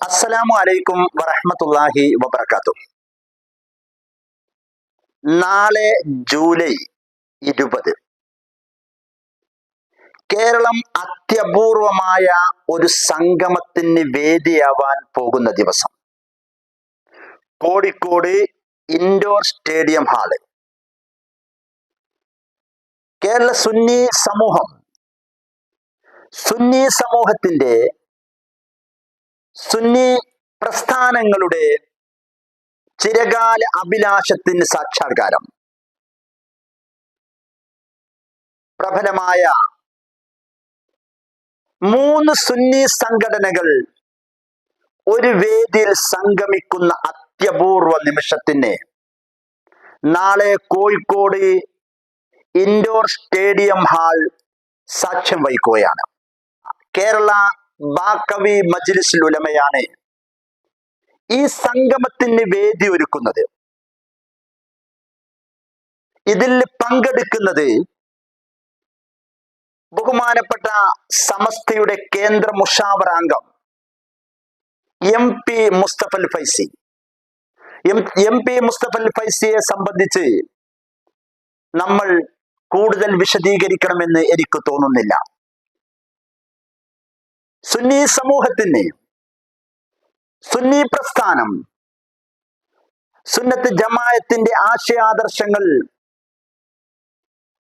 അസ്സലാമു അലൈക്കും വറഹ്മത്തുള്ളാഹി വബർക്കാത്തു നാളെ ജൂലൈ ഇരുപത്. കേരളം അത്യപൂർവമായ ഒരു സംഗമത്തിന് വേദിയാവാൻ പോകുന്ന ദിവസം. Kozhikode indoor stadium hall. Kerala Sunni സമൂഹം സുന്നി സമൂഹത്തിന്റെ സുന്നി പ്രസ്ഥാനങ്ങളുടെ ചിരകാല അഭിലാഷത്തിന് സാക്ഷാത്കാരം. പ്രബലമായ മൂന്ന് സുന്നി സംഘടനകൾ ഒരു വേദിയിൽ സംഗമിക്കുന്ന അത്യപൂർവ നിമിഷത്തിന് നാളെ കോഴിക്കോട് ഇൻഡോർ സ്റ്റേഡിയം ഹാൾ സാക്ഷ്യം വഹിക്കുകയാണ്. കേരള ബാക്കവി മജ്ലിസ് ഉലമയാണ് ഈ സംഗമത്തിന് വേദി ഒരുക്കുന്നത്. ഇതിൽ പങ്കെടുക്കുന്നത് ബഹുമാനപ്പെട്ട സമസ്തയുടെ കേന്ദ്ര മുഷാവറാംഗം M P Mustafal Faizy. M P Mustafal ഫൈസിയെ സംബന്ധിച്ച് നമ്മൾ കൂടുതൽ വിശദീകരിക്കണമെന്ന് എനിക്ക് തോന്നുന്നില്ല. സുന്നി സമൂഹത്തിന് സുന്നി പ്രസ്ഥാനം സുന്നത്ത് ജമായത്തിന്റെ ആശയാദർശങ്ങൾ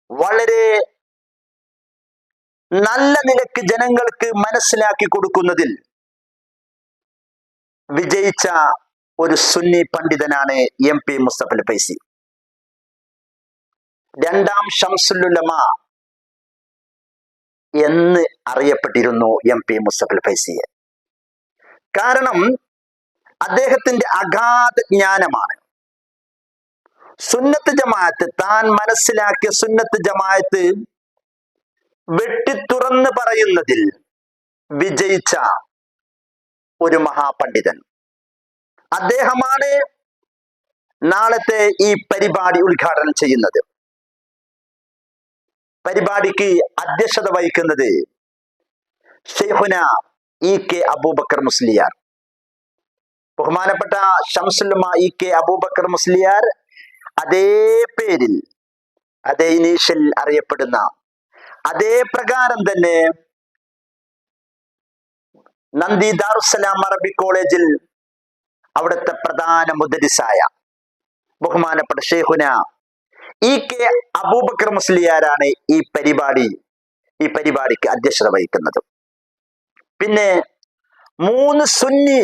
വളരെ നല്ല നിലയ്ക്ക് ജനങ്ങൾക്ക് മനസ്സിലാക്കി കൊടുക്കുന്നതിൽ വിജയിച്ച ഒരു സുന്നി പണ്ഡിതനാണ് എം പി മുസ്തഫൽ പൈസി രണ്ടാം ഷംസുല്ലുലമ എന്ന് അറിയപ്പെട്ടിരുന്നു എം പി മുസ്തഫൽ ഫൈസിയെ. കാരണം അദ്ദേഹത്തിന്റെ അഗാധ ജ്ഞാനമാണ്. സുന്നത്ത് ജമാഅത്ത് താൻ മനസ്സിലാക്കിയ സുന്നത്ത് ജമാഅത്ത് വെട്ടിത്തുറന്ന് പറയുന്നതിൽ വിജയിച്ച ഒരു മഹാപണ്ഡിതൻ. അദ്ദേഹമാണ് നാളത്തെ ഈ പരിപാടി ഉദ്ഘാടനം ചെയ്യുന്നത്. പരിപാടിക്ക് അധ്യക്ഷത വഹിക്കുന്നത് ഷെയ്ഹുന ഇ കെ അബൂബക്കർ മുസ്ലിയാർ. ബഹുമാനപ്പെട്ട ഷംസുല്ലമ ഇ കെ അബൂബക്കർ മുസ്ലിയാർ അതേ പേരിൽ അതേ ഇനീഷ്യൽ അറിയപ്പെടുന്ന അതേ പ്രകാരം തന്നെ നന്ദി ദാറുസലാം അറബി കോളേജിൽ അവിടുത്തെ പ്രധാന മുദരിസായ ബഹുമാനപ്പെട്ട ഷെയ്ഖുന ഇ കെ അബൂബക്കർ മുസ്ലിയാരാണ് ഈ പരിപാടി ഈ പരിപാടിക്ക് അധ്യക്ഷത വഹിക്കുന്നത്. പിന്നെ മൂന്ന് സുന്നി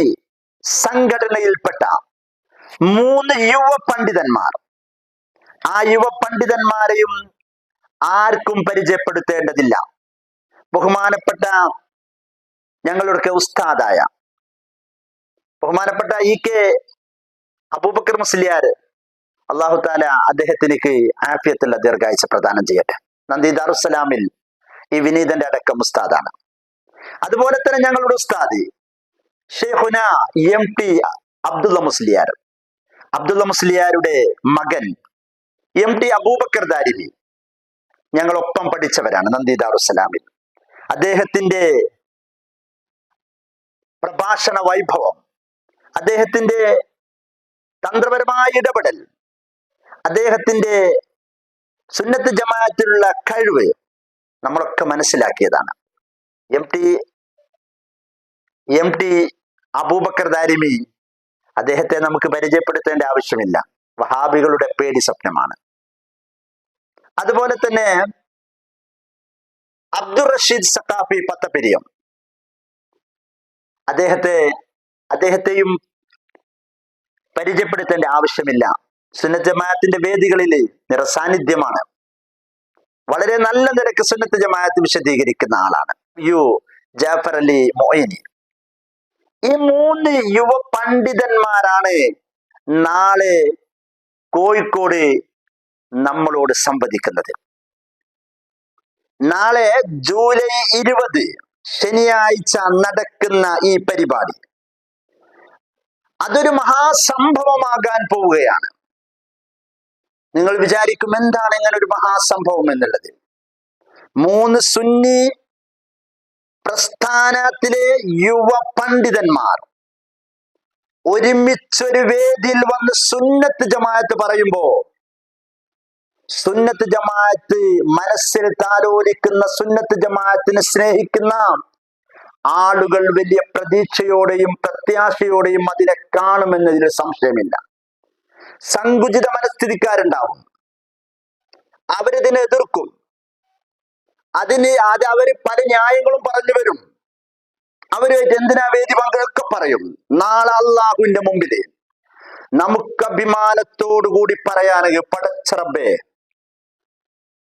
സംഘടനയിൽപ്പെട്ട മൂന്ന് യുവ പണ്ഡിതന്മാർ. ആ യുവ പണ്ഡിതന്മാരെയും ആർക്കും പരിചയപ്പെടുത്തേണ്ടതില്ല. ബഹുമാനപ്പെട്ട ഞങ്ങളുടെ ഉസ്താദായ ബഹുമാനപ്പെട്ട ഇ കെ അബൂബക്കർ മുസ്ലിയാർ അള്ളാഹു താല അദ്ദേഹത്തിന് ആഫിയത്തുള്ള ദീർഘാഴ്ച പ്രദാനം ചെയ്യട്ടെ. നന്ദി ദാറുസലാമിൽ ഈ വിനീതന്റെ അടക്കം ഉസ്താദാണ്. അതുപോലെ തന്നെ ഞങ്ങളുടെ ഉസ്താദ് ഷെയ്ഖുന എം ടി അബ്ദുള്ള മുസ്ലിയാർ. അബ്ദുള്ള മുസ്ലിയാരുടെ മകൻ എം ടി അബൂബക്കർ ദാരിമി ഞങ്ങളൊപ്പം പഠിച്ചവരാണ്. നന്ദി ദാറുസലാമിൽ അദ്ദേഹത്തിന്റെ പ്രഭാഷണ വൈഭവം അദ്ദേഹത്തിന്റെ തന്ത്രപരമായ ഇടപെടൽ അദ്ദേഹത്തിന്റെ സുന്നത്ത് ജമാഅത്തിലുള്ള കഴിവ് നമ്മളൊക്കെ മനസ്സിലാക്കിയതാണ്. M T M T Abubakar Darimi അദ്ദേഹത്തെ നമുക്ക് പരിചയപ്പെടുത്തേണ്ട ആവശ്യമില്ല. വഹാബികളുടെ പേടി സ്വപ്നമാണ്. അതുപോലെ തന്നെ അബ്ദുൾ റഷീദ് സത്താഫി അദ്ദേഹത്തെ അദ്ദേഹത്തെയും പരിചയപ്പെടുത്തേണ്ട ആവശ്യമില്ല. സുന്നത്ത് ജമാഅത്തിന്റെ വേദികളിൽ നിറസാന്നിധ്യമാണ്. വളരെ നല്ല നിരക്ക് സുന്നത്ത് ജമാഅത്ത് വിശദീകരിക്കുന്ന ആളാണ്. യു ജാഫർ അലി മൊയ്നി. ഈ മൂന്ന് യുവ പണ്ഡിതന്മാരാണ് നാളെ കോഴിക്കോട് നമ്മളോട് സംവദിക്കുന്നത്. നാളെ ജൂലൈ ഇരുപത് ശനിയാഴ്ച നടക്കുന്ന ഈ പരിപാടി. അതൊരു മഹാസംഭവമാകാൻ പോവുകയാണ്. നിങ്ങൾ വിചാരിക്കും എന്താണ് ഇങ്ങനെ ഒരു മഹാസംഭവം എന്നുള്ളത്. മൂന്ന് സുന്നി പ്രസ്ഥാനത്തിലെ യുവ പണ്ഡിതന്മാർ ഒരുമിച്ചൊരു വേദിയിൽ വന്ന് സുന്നത്ത് ജമാഅത്ത് പറയുമ്പോ സുന്നത്ത് ജമാഅത്ത് മനസ്സിൽ താലോലിക്കുന്ന സുന്നത്ത് ജമാഅത്തിനെ സ്നേഹിക്കുന്ന ആളുകൾ വലിയ പ്രതീക്ഷയോടെയും പ്രത്യാശയോടെയും അതിനെ കാണുമെന്നതിൽ സംശയമില്ല. സങ്കുചിത മനസ്ഥിതിക്കാരുണ്ടാവും. അവരിതിനെ എതിർക്കും. അതിന് അത് അവർ പല ന്യായങ്ങളും പറഞ്ഞു വരും. അവരുമായിട്ട് എന്തിനാ വേദി പങ്കൊക്കെ പറയും? നാളെ അള്ളാഹുവിന്റെ മുമ്പിൽ നമുക്ക് അഭിമാനത്തോടു കൂടി പറയാനെങ്കിൽ പടച്ചറബേ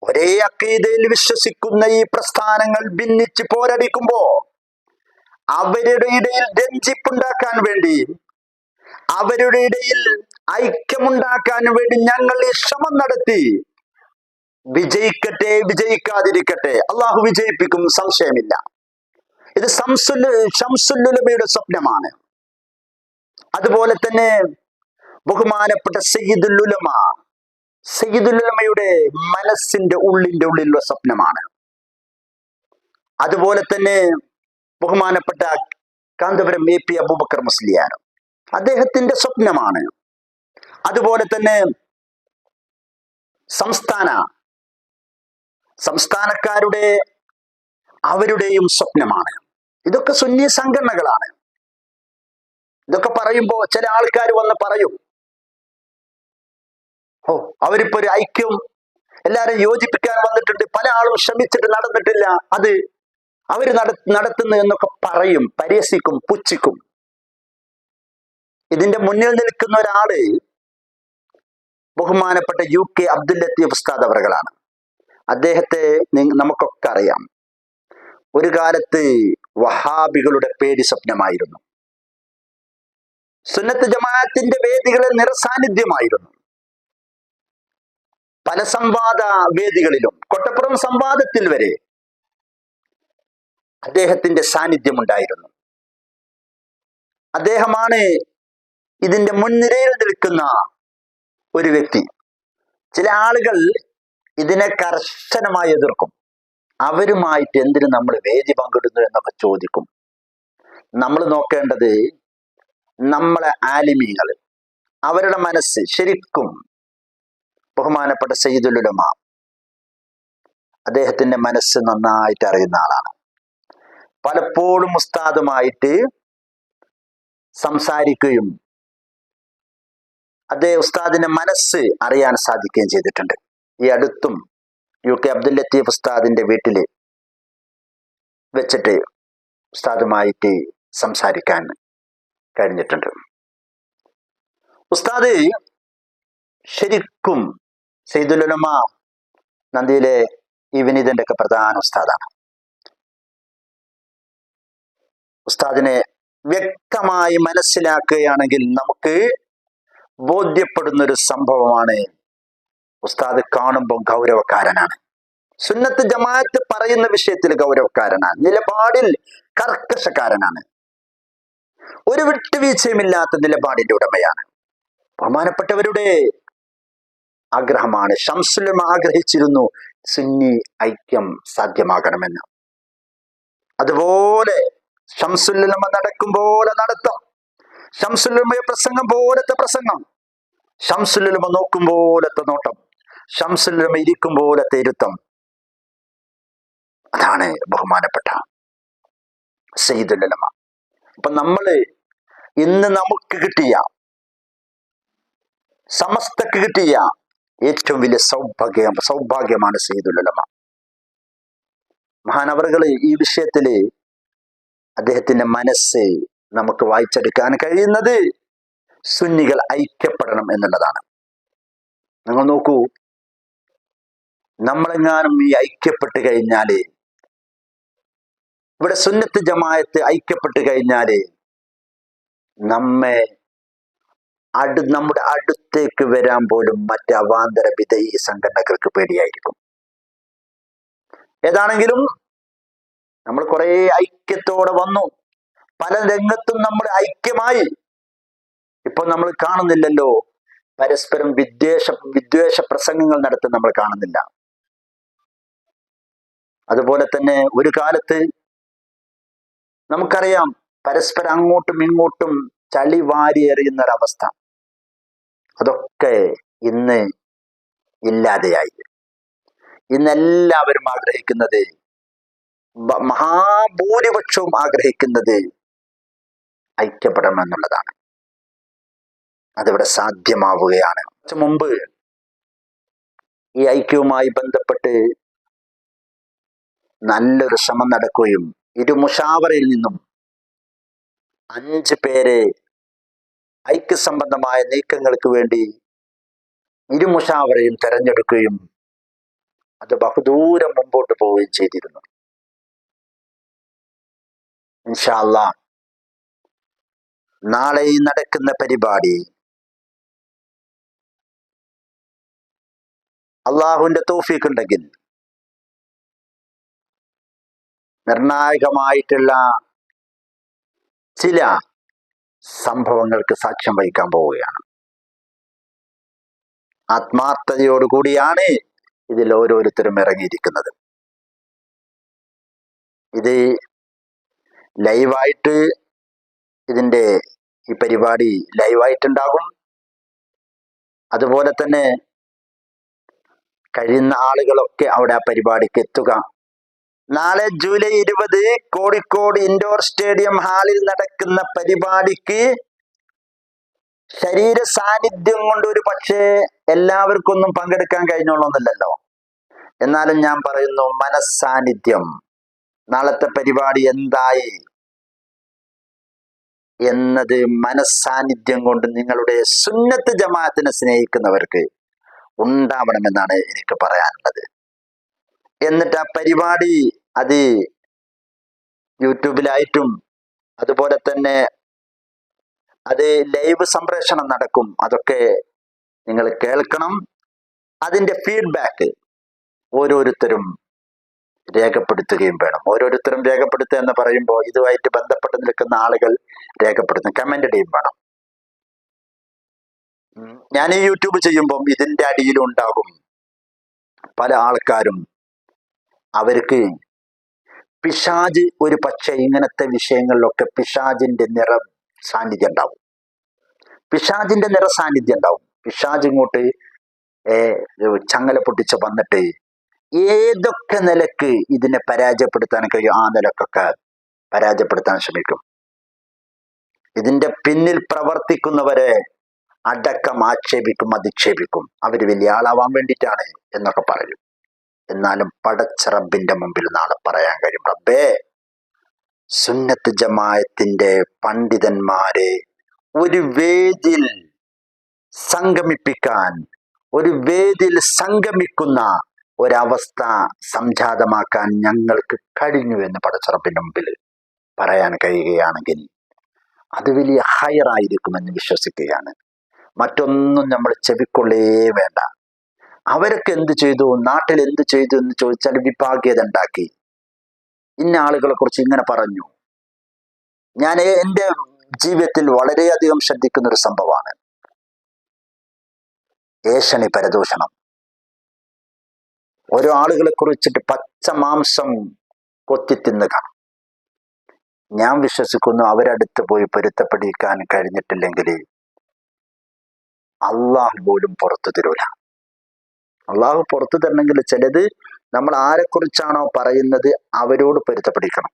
ഒരേ അക്കീതയിൽ വിശ്വസിക്കുന്ന ഈ പ്രസ്ഥാനങ്ങൾ ഭിന്നിച്ച് പോരടിക്കുമ്പോ അവരുടെ ഇടയിൽ രഞ്ജിപ്പുണ്ടാക്കാൻ വേണ്ടി അവരുടെ ഇടയിൽ ഐക്യമുണ്ടാക്കാൻ വേണ്ടി ഞങ്ങൾ ഈ ശ്രമം നടത്തി. വിജയിക്കട്ടെ വിജയിക്കാതിരിക്കട്ടെ. അള്ളാഹു വിജയിപ്പിക്കും സംശയമില്ല. ഇത് സംസുൽ സ്വപ്നമാണ്. അതുപോലെ തന്നെ ബഹുമാനപ്പെട്ട സയ്യിദുല്ലുലമ. സയ്യിദുല്ലുലമയുടെ മനസ്സിന്റെ ഉള്ളിന്റെ ഉള്ളിലുള്ള സ്വപ്നമാണ്. അതുപോലെ തന്നെ ബഹുമാനപ്പെട്ട കാന്തപുരം എ പി അബൂബക്കർ മുസ്ലിയാർ അദ്ദേഹത്തിന്റെ സ്വപ്നമാണ്. അതുപോലെ തന്നെ സംസ്ഥാന സംസ്ഥാനക്കാരുടെ അവരുടെയും സ്വപ്നമാണ്. ഇതൊക്കെ സുന്നി സംഘടനകളാണ്. ഇതൊക്കെ പറയുമ്പോ ചില ആൾക്കാർ വന്ന് പറയും ഓ അവരിപ്പോ ഒരു ഐക്യം എല്ലാരും യോജിപ്പിക്കാൻ വന്നിട്ടുണ്ട്. പല ആളും ശ്രമിച്ചിട്ട് നടന്നിട്ടില്ല. അത് അവർ നട നടത്തുന്നു എന്നൊക്കെ പറയും പരിഹസിക്കും പുച്ഛിക്കും. ഇതിന്റെ മുന്നിൽ നിൽക്കുന്ന ഒരാൾ ബഹുമാനപ്പെട്ട യു കെ അബ്ദുൽ ലത്തീഫ് ഉസ്താദ് അവറുകളാണ്. അദ്ദേഹത്തെ നമുക്കൊക്കെ അറിയാം. ഒരു കാലത്ത് വഹാബികളുടെ പേടി സ്വപ്നമായിരുന്നു. സുന്നത്ത് ജമാഅത്തിന്റെ വേദികളിൽ നിറസാന്നിധ്യമായിരുന്നു. പല സംവാദ വേദികളിലും കൊട്ടപ്പുറം സംവാദത്തിൽ വരെ അദ്ദേഹത്തിന്റെ സാന്നിധ്യം ഉണ്ടായിരുന്നു അദ്ദേഹമാണ് ഇതിന്റെ മുൻനിരയിൽ നിൽക്കുന്ന ഒരു വ്യക്തി. ചില ആളുകൾ ഇതിനെ കർശനമായി എതിർക്കും. അവരുമായിട്ട് എന്തിനു നമ്മൾ വേദി പങ്കിടുന്നു എന്നൊക്കെ ചോദിക്കും. നമ്മൾ നോക്കേണ്ടത് നമ്മളെ ആലിമീങ്ങൾ. അവരുടെ മനസ്സ് ശരിക്കും ബഹുമാനപ്പെട്ട സയ്യിദുലുലമ അദ്ദേഹത്തിന്റെ മനസ്സ് നന്നായിട്ട് അറിയുന്ന ആളാണ്. പലപ്പോഴും ഉസ്താദുമായിട്ട് സംസാരിക്കുകയും അദ്ദേഹം ഉസ്താദിന്റെ മനസ്സ് അറിയാൻ സാധിക്കുകയും ചെയ്തിട്ടുണ്ട്. ഈ അടുത്തും യു കെ അബ്ദുൽ ലത്തീഫ് ഉസ്താദിന്റെ വീട്ടിൽ വെച്ചിട്ട് ഉസ്താദുമായിട്ട് സംസാരിക്കാൻ കഴിഞ്ഞിട്ടുണ്ട്. ഉസ്താദ് ശരിക്കും സെയ്ദുലമ നന്ദിയിലെ ഈ വിനീതന്റെ ഒക്കെ പ്രധാന ഉസ്താദാണ്. ഉസ്താദിനെ വ്യക്തമായി മനസ്സിലാക്കുകയാണെങ്കിൽ നമുക്ക് ബോധ്യപ്പെടുന്ന ഒരു സംഭവമാണ്. ഉസ്താദ് കാണുമ്പോൾ ഗൗരവക്കാരനാണ്. സുന്നത്ത് ജമാഅത്ത് പറയുന്ന വിഷയത്തിൽ ഗൗരവക്കാരനാണ്. നിലപാടിൽ കർക്കശക്കാരനാണ്. ഒരു വിട്ടുവീഴ്ചയുമില്ലാത്ത നിലപാടിന്റെ ഉടമയാണ്. ബഹുമാനപ്പെട്ടവരുടെ ആഗ്രഹമാണ്. ഷംസുലും ആഗ്രഹിച്ചിരുന്നു സുന്നി ഐക്യം സാധ്യമാകണമെന്ന്. അതുപോലെ ഷംസുല്ലമ നടക്കും പോലെ നടത്തം. ഷംസുല്ലമയെ പ്രസംഗം പോലത്തെ പ്രസംഗം. ഷംസുലുമ നോക്കും പോലത്തെ നോട്ടം. ഷംസുലുമ ഇരിക്കും പോലത്തെ ഇരുത്തം. അതാണ് ബഹുമാനപ്പെട്ട സയ്യിദുല്ലമ അപ്പൊ നമ്മൾ ഇന്ന് നമുക്ക് കിട്ടിയ സമസ്തക്ക് കിട്ടിയ ഏറ്റവും വലിയ സൗഭാഗ്യം സൗഭാഗ്യമാണ് സയ്യിദുല്ലമ മഹാനവറുകൾ ഈ വിഷയത്തിൽ അദ്ദേഹത്തിന്റെ മനസ്സ് നമുക്ക് വായിച്ചെടുക്കാൻ കഴിയുന്നത് സുന്നികൾ ഐക്യപ്പെടണം എന്നുള്ളതാണ്. നിങ്ങൾ നോക്കൂ. നമ്മളെങ്ങാനും ഈ ഐക്യപ്പെട്ട് കഴിഞ്ഞാൽ ഇവിടെ സുന്നത്ത് ജമായത്ത് ഐക്യപ്പെട്ട് കഴിഞ്ഞാൽ നമ്മെ അടു നമ്മുടെ അടുത്തേക്ക് വരാൻ പോലും മറ്റ് അവാന്തര വിധേയ സംഘടനകൾക്ക് പേടിയായിരിക്കും. ഏതാണെങ്കിലും നമ്മൾ കുറെ ഐക്യത്തോടെ വന്നു. പല രംഗത്തും നമ്മൾ ഐക്യമായി. ഇപ്പൊ നമ്മൾ കാണുന്നില്ലല്ലോ. പരസ്പരം വിദ്വേഷ വിദ്വേഷ പ്രസംഗങ്ങൾ നടത്തുന്ന നമ്മൾ കാണുന്നില്ല. അതുപോലെ തന്നെ ഒരു കാലത്ത് നമുക്കറിയാം പരസ്പരം അങ്ങോട്ടും ഇങ്ങോട്ടും ചളി വാരി എറിയുന്ന ഒരവസ്ഥ. അതൊക്കെ ഇന്ന് ഇല്ലാതെയായി. ഇന്ന് എല്ലാവരും ആഗ്രഹിക്കുന്നത് മഹാഭൂരിപക്ഷവും ആഗ്രഹിക്കുന്നത് ഐക്യപ്പെടണമെന്നുള്ളതാണ്. അതിവിടെ സാധ്യമാവുകയാണ്. കുറച്ച് മുമ്പ് ഈ ഐക്യവുമായി ബന്ധപ്പെട്ട് നല്ലൊരു ശ്രമം നടക്കുകയും ഇരു മുഷാവറയിൽ നിന്നും അഞ്ച് പേരെ ഐക്യ സംബന്ധമായ നീക്കങ്ങൾക്ക് വേണ്ടി ഇരു മുഷാവറയും തെരഞ്ഞെടുക്കുകയും അത് ബഹുദൂരം മുമ്പോട്ട് പോവുകയും ചെയ്തിരുന്നു. ഇൻഷാല്ല നാളെ നടക്കുന്ന പരിപാടി. അള്ളാഹുവിന്റെ തോഫീക്ക് ഉണ്ടെങ്കിൽ നിർണായകമായിട്ടുള്ള ചില സംഭവങ്ങൾക്ക് സാക്ഷ്യം വഹിക്കാൻ പോവുകയാണ്. ആത്മാർത്ഥതയോടുകൂടിയാണ് ഇതിൽ ഓരോരുത്തരും ഇറങ്ങിയിരിക്കുന്നത്. ഇത് ലൈവായിട്ട് ഇതിന്റെ ഈ പരിപാടി ലൈവായിട്ടുണ്ടാകും അതുപോലെ തന്നെ കഴിയുന്ന ആളുകളൊക്കെ അവിടെ ആ പരിപാടിക്ക് എത്തുക. നാളെ ജൂലൈ ഇരുപത് കോഴിക്കോട് ഇൻഡോർ സ്റ്റേഡിയം ഹാളിൽ നടക്കുന്ന പരിപാടിക്ക് ശരീര സാന്നിധ്യം കൊണ്ട് ഒരു പക്ഷേ എല്ലാവർക്കും ഒന്നും പങ്കെടുക്കാൻ കഴിഞ്ഞോളൊന്നില്ലല്ലോ. എന്നാലും ഞാൻ പറയുന്നു മനസ്സാന്നിധ്യം. നാളത്തെ പരിപാടി എന്തായി? എന്നത് മനസ്സാന്നിധ്യം കൊണ്ട് നിങ്ങളുടെ സുന്നത്ത് ജമാഅത്തിനെ സ്നേഹിക്കുന്നവർക്ക് ഉണ്ടാവണമെന്നാണ് എനിക്ക് പറയാനുള്ളത്. എന്നിട്ട് ആ പരിപാടി അത് യൂട്യൂബിലായിട്ടും അതുപോലെ തന്നെ അത് ലൈവ് സംപ്രേഷണം നടക്കും അതൊക്കെ നിങ്ങൾ കേൾക്കണം. അതിന്റെ ഫീഡ്ബാക്ക് ഓരോരുത്തരും രേഖപ്പെടുത്തുകയും വേണം. ഓരോരുത്തരും രേഖപ്പെടുത്തുക എന്ന് പറയുമ്പോൾ ഇതുമായിട്ട് ബന്ധപ്പെട്ട് നിൽക്കുന്ന ആളുകൾ രേഖപ്പെടുത്തും കമന്റ് ഇടുകയും വേണം. ഞാൻ ഈ യൂട്യൂബ് ചെയ്യുമ്പം ഇതിന്റെ അടിയിലും ഉണ്ടാകും പല ആൾക്കാരും അവർക്ക് പിശാജ് ഒരു പക്ഷേ ഇങ്ങനത്തെ വിഷയങ്ങളിലൊക്കെ പിശാജിന്റെ നിറ സാന്നിധ്യം ഉണ്ടാവും. പിശാജിന്റെ നിറ സാന്നിധ്യം ഉണ്ടാവും. പിശാജ് ഇങ്ങോട്ട് ചങ്ങല പൊട്ടിച്ച് വന്നിട്ട് ഏതൊക്കെ നിലയ്ക്ക് ഇതിനെ പരാജയപ്പെടുത്താൻ കഴിയും? ആ നിലക്കൊക്കെ പരാജയപ്പെടുത്താൻ ശ്രമിക്കും. ഇതിന്റെ പിന്നിൽ പ്രവർത്തിക്കുന്നവരെ അടക്കം ആക്ഷേപിക്കും അധിക്ഷേപിക്കും. അവർ വലിയ ആളാവാൻ വേണ്ടിയിട്ടാണ് എന്നൊക്കെ പറയും. എന്നാലും പടച്ച റബ്ബിന്റെ മുമ്പിൽ നാളെ പറയാൻ കഴിയും. റബ്ബേ സുന്നത്ത് ജമായത്തിന്റെ പണ്ഡിതന്മാരെ ഒരു വേദിൽ സംഗമിപ്പിക്കാൻ ഒരു വേദിൽ സംഗമിക്കുന്ന ഒരവസ്ഥ സംജാതമാക്കാൻ ഞങ്ങൾക്ക് കഴിഞ്ഞു എന്ന് പടച്ചുറപ്പിന് മുമ്പിൽ പറയാൻ കഴിയുകയാണെങ്കിൽ അത് വലിയ ഹയറായിരിക്കുമെന്ന് വിശ്വസിക്കുകയാണ്. മറ്റൊന്നും നമ്മൾ ചെവിക്കൊള്ളേ വേണ്ട. അവരൊക്കെ എന്ത് ചെയ്തു? നാട്ടിൽ എന്ത് ചെയ്തു എന്ന് ചോദിച്ചാൽ വിഭാഗ്യത ഉണ്ടാക്കി. ഇന്ന ആളുകളെ കുറിച്ച് ഇങ്ങനെ പറഞ്ഞു. ഞാൻ എന്റെ ജീവിതത്തിൽ വളരെയധികം ശ്രദ്ധിക്കുന്ന ഒരു സംഭവമാണ്. ഏഷണി പരദൂഷണം. ഓരോ ആളുകളെ കുറിച്ചിട്ട് പച്ച മാംസം കൊത്തി തിന്നുക. ഞാൻ വിശ്വസിക്കുന്നു അവരടുത്ത് പോയി പൊരുത്തപ്പെടിക്കാൻ കഴിഞ്ഞിട്ടില്ലെങ്കിൽ അള്ളാഹു പോലും പുറത്തു തരൂല. അള്ളാഹു പുറത്തു തരണമെങ്കിൽ ചിലത് നമ്മൾ ആരെക്കുറിച്ചാണോ പറയുന്നത് അവരോട് പൊരുത്തപ്പെടിക്കണം.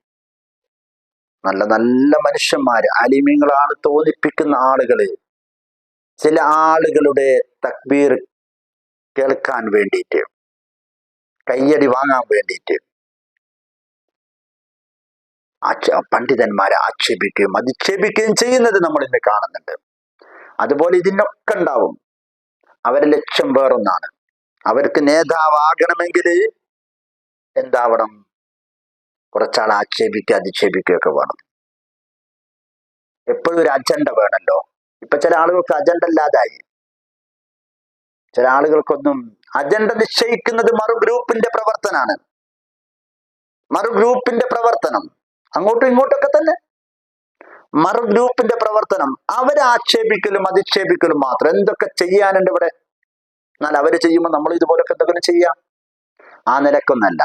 നല്ല നല്ല മനുഷ്യന്മാര് അലിമ്യങ്ങളാണ് തോന്നിപ്പിക്കുന്ന ആളുകൾ. ചില ആളുകളുടെ തക്ബീർ കേൾക്കാൻ വേണ്ടിയിട്ട്. കയ്യടി വാങ്ങാൻ വേണ്ടിയിട്ട്. പണ്ഡിതന്മാരെ ആക്ഷേപിക്കുകയും അധിക്ഷേപിക്കുകയും ചെയ്യുന്നത് നമ്മൾ ഇന്ന് കാണുന്നുണ്ട്. അതുപോലെ ഇതിനൊക്കെ ഉണ്ടാവും. അവരുടെ ലക്ഷ്യം വേറൊന്നാണ്. അവർക്ക് നേതാവാകണമെങ്കിൽ എന്താവണം? കുറച്ചാൾ ആക്ഷേപിക്കുക അധിക്ഷേപിക്കുകയൊക്കെ വേണം. എപ്പോഴും ഒരു അജണ്ട വേണമല്ലോ ഇപ്പൊ ചില ആളുകൾക്ക് അജണ്ട ഇല്ലാതായി. ചില ആളുകൾക്കൊന്നും അജണ്ട നിശ്ചയിക്കുന്നത് മറു ഗ്രൂപ്പിന്റെ പ്രവർത്തനാണ്. മറു ഗ്രൂപ്പിന്റെ പ്രവർത്തനം. അങ്ങോട്ടും ഇങ്ങോട്ടൊക്കെ തന്നെ. മറു ഗ്രൂപ്പിന്റെ പ്രവർത്തനം. അവരെ ആക്ഷേപിക്കലും അധിക്ഷേപിക്കലും മാത്രം. എന്തൊക്കെ ചെയ്യാനുണ്ട് ഇവിടെ? എന്നാൽ അവർ ചെയ്യുമ്പോൾ നമ്മൾ ഇതുപോലൊക്കെ എന്തെങ്കിലും ചെയ്യാം. ആ നിലക്കൊന്നല്ല.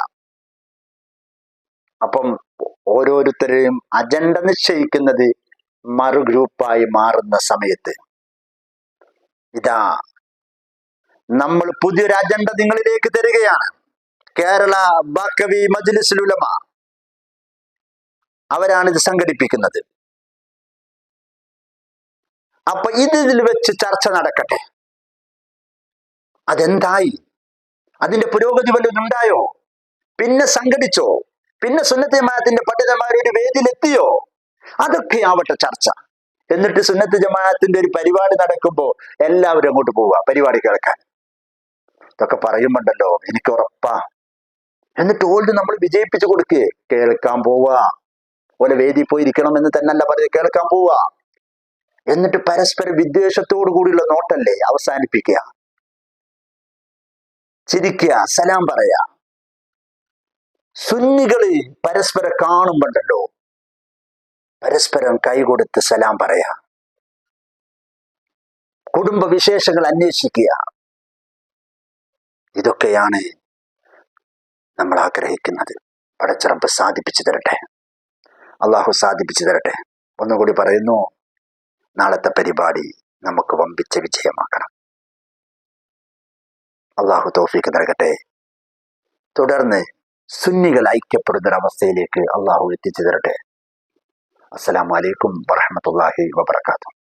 അപ്പം ഓരോരുത്തരെയും അജണ്ട നിശ്ചയിക്കുന്നത് മറു ഗ്രൂപ്പായി മാറുന്ന സമയത്ത്. ഇതാ നമ്മൾ പുതിയൊരു അജണ്ട നിങ്ങളിലേക്ക് തരികയാണ്. കേരള ബാക്കവി മജ്ലിസുലുലമ അവരാണ് ഇത് സംഘടിപ്പിക്കുന്നത്. അപ്പൊ ഇത് ഇതിൽ വെച്ച് ചർച്ച നടക്കട്ടെ. അതെന്തായി? അതിന്റെ പുരോഗതി വല്ലതും ഉണ്ടായോ? പിന്നെ സംഘടിച്ചോ? പിന്നെ സുന്നത്തി ജമാഅത്തിന്റെ പണ്ഡിതന്മാർ ഒരു വേദിയിലെത്തിയോ? അതൊക്കെ ആവട്ടെ ചർച്ച. എന്നിട്ട് സുന്നത്ത് ജമാഅത്തിന്റെ ഒരു പരിപാടി നടക്കുമ്പോൾ എല്ലാവരും അങ്ങോട്ട് പോവുക പരിപാടി കേൾക്കാൻ. ഇതൊക്കെ പറയുമ്പോണ്ടല്ലോ എനിക്ക് ഉറപ്പാ. എന്നിട്ട് ഓൾഡ് നമ്മൾ വിജയിപ്പിച്ചു കൊടുക്കേ. കേൾക്കാൻ പോവാ. ഓലെ വേദി പോയിരിക്കണം എന്ന് തന്നെയല്ല പറയുക കേൾക്കാൻ പോവാ. എന്നിട്ട് പരസ്പര വിദ്വേഷത്തോടു കൂടിയുള്ള നോട്ടല്ലേ അവസാനിപ്പിക്കുക. ചിരിക്കുക. സലാം പറയാ. സുന്നികൾ പരസ്പരം കാണുമ്പോണ്ടല്ലോ. പരസ്പരം കൈകൊടുത്ത് സലാം പറയാ. കുടുംബ വിശേഷങ്ങൾ അന്വേഷിക്കുക. ഇതൊക്കെയാണ് നമ്മൾ ആഗ്രഹിക്കുന്നത്. പടച്ചിറമ്പ് സാധിപ്പിച്ചു തരട്ടെ. അള്ളാഹു സാധിപ്പിച്ചു തരട്ടെ. ഒന്നുകൂടി പറയുന്നു നാളത്തെ പരിപാടി നമുക്ക് വമ്പിച്ച വിജയമാക്കണം അള്ളാഹു തോഫിക്ക് നൽകട്ടെ. തുടർന്ന് സുന്നികൾ ഐക്യപ്പെടുന്ന ഒരവസ്ഥയിലേക്ക് അള്ളാഹു എത്തിച്ചു തരട്ടെ. അസ്സലാമു അലൈക്കും വറഹമത്തല്ലാഹി വബർക്കാത്തു